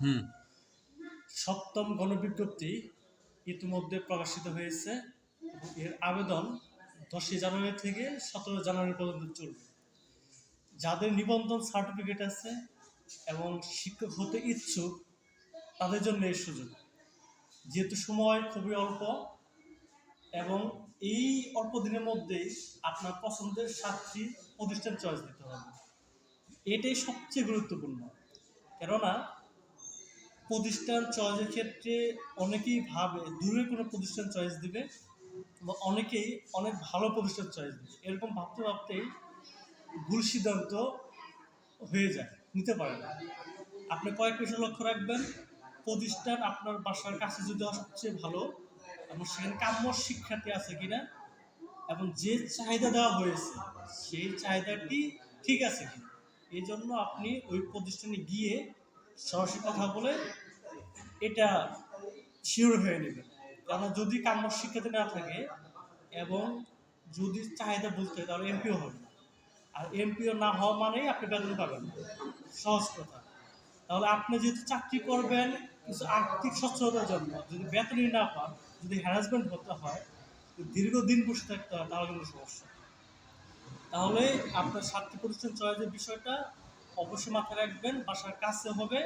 হুম। সপ্তম গণবিজ্ঞপ্তি ইতিমধ্যে প্রকাশিত হয়েছে এর আবেদন দশই জানুয়ারি থেকে সতেরো জানুয়ারি পর্যন্ত চলবে। যাদের নিবন্ধন সার্টিফিকেট আছে এবং শিক্ষক হতে ইচ্ছুক, তাদের জন্য এই সুযোগ। যেহেতু সময় খুবই অল্প এবং এই অল্প দিনের মধ্যেই আপনার পছন্দের সাতটি প্রতিষ্ঠান চয়েস দিতে হবে। এটাই সবচেয়ে গুরুত্বপূর্ণ। কেননা প্রতিষ্ঠান চয়েসের ক্ষেত্রে অনেকেই ভাবে দূরে কোনো প্রতিষ্ঠান চয়েস দিবে বা অনেকেই অনেক ভালো প্রতিষ্ঠান চয়েস দিবে। এরকম ভাবতে ভাবতেই ভুল সিদ্ধান্ত হয়ে যায়, নিতে পারে না। আপনি কয়েক বিষয় লক্ষ্য রাখবেন, প্রতিষ্ঠান আপনার বাসার কাছে যদি সবচেয়ে ভালো এবং সেখানে কাম্য শিক্ষার্থী আছে কিনা এবং যে চাহিদা দেওয়া হয়েছে, সেই চাহিদাটি ঠিক আছে কিনা, এই জন্য আপনি ওই প্রতিষ্ঠানে গিয়ে সরাসরি কথা বলে এটা শিওর হয়ে নেবে। কারণ যদি কাম্য শিক্ষাতে না থাকে এবং যদি চাহিদা বুঝতে হয়, তাহলে এমপিও হবে আর এমপিও না হওয়া মানেই আপনি বেতন পাবেন। সহজ কথা। তাহলে আপনি যেহেতু চাকরি করবেন, কিছু আর্থিক সচ্ছলতার জন্য, যদি বেতনই না পান, যদি হ্যারাসমেন্ট হতে হয় দীর্ঘদিন বসে থাকতে হয়, তাহলে কিন্তু সমস্যা। তাহলে আপনার সাতটি প্রতিষ্ঠান চয়েসের বিষয়টা অবশ্যই মাথায় রাখবেন, বাসার কাছে হবে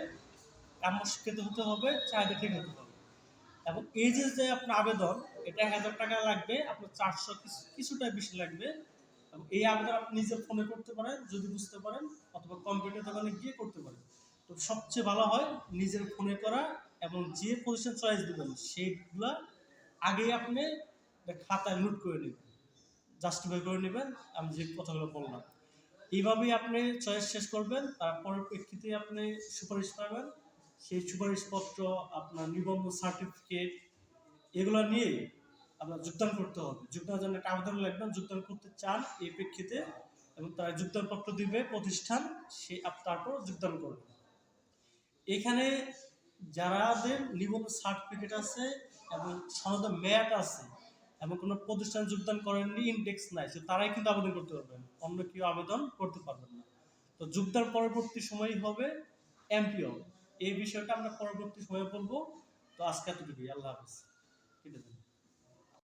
কাম্য শিক্ষিত হতে হবে, চাহিদা ঠিক হতে হবে। এবং এই যে যে আপনার আবেদন, এটা হাজার টাকা লাগবে, আপনার চারশো কিছু, কিছুটা বেশি লাগবে। এবং এই আবেদন আপনি নিজে ফোনে করতে পারেন, যদি বুঝতে পারেন, অথবা কম্পিউটার দোকানে গিয়ে করতে পারেন। তো সবচেয়ে ভালো হয় নিজের ফোনে করা এবং যে প্রতিষ্ঠান চয়েস দেবেন, সেইগুলা আগেই আপনি খাতায় নোট করে নেবেন জাস্টিফাই করে নেবেন, আমি যে কথাগুলো বললাম। এইভাবেই আপনি চয়েস শেষ করবেন, তারপরের প্রেক্ষিতে আপনি সুপারিশ পাবেন। সেই সুপারিশপত্র, আপনার নিবন্ধন সার্টিফিকেট এগুলো নিয়ে আপনার যোগদান করতে হবে। যোগদানের জন্য একটা আবেদন লাগবে, যোগদান করতে চান এই প্রেক্ষিতে এবং তারা যোগদানপত্র দিবে, প্রতিষ্ঠান, সে তারপর যোগদান করবে। এখানে যারাদের নিবন্ধন সার্টিফিকেট আছে এবং সনদ মেয়াদ আছে এবং কোনো প্রতিষ্ঠান যোগদান করেননি ইন্ডেক্স নাই। সে তারাই কিন্তু আবেদন করতে পারবেন। অন্য কেউ আবেদন করতে পারবেন না। তো, যোগদান পরবর্তী সময়ই হবে এমপিও এই বিষয়টা আমরা পরবর্তী সময়ে বলব। তো, আজকে এতটুকুই। আল্লাহ হাফিজ।